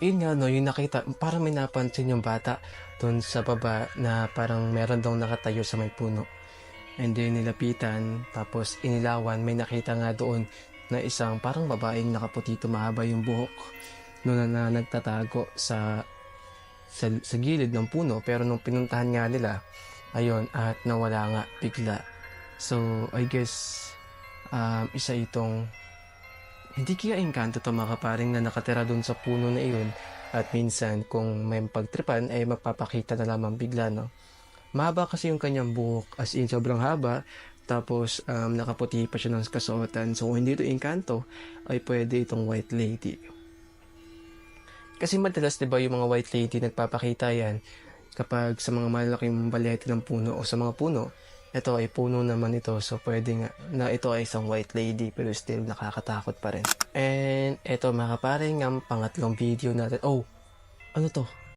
yun nga, no, yung nakita, parang may napansin yung bata doon sa baba na parang meron daw nakatayo sa may puno. And then nilapitan, tapos inilawan, may nakita nga doon na isang parang babaeng nakaputito mahaba yung buhok no, na, na nagtatago sa, sa sa gilid ng puno. Pero nung pinuntahan nga nila ayun at nawala nga bigla. So I guess um, isa itong hindi kaya engkanto to mga kaparing na nakatira doon sa puno na iyon at minsan kung may pagtripan ay magpapakita na lamang bigla no? Mahaba kasi yung kanyang buhok as in sobrang haba tapos um, nakaputi pa siya ng kasuotan. So kung hindi ito engkanto ay pwede itong white lady. Kasi madalas 'di ba yung mga white lady nagpapakita yan kapag sa mga malaking balete ng puno o sa mga puno ito ay puno naman ito so pwede nga na ito ay isang white lady pero still nakakatakot pa rin. And ito mga kaparing ang pangatlong video natin. Oh ano to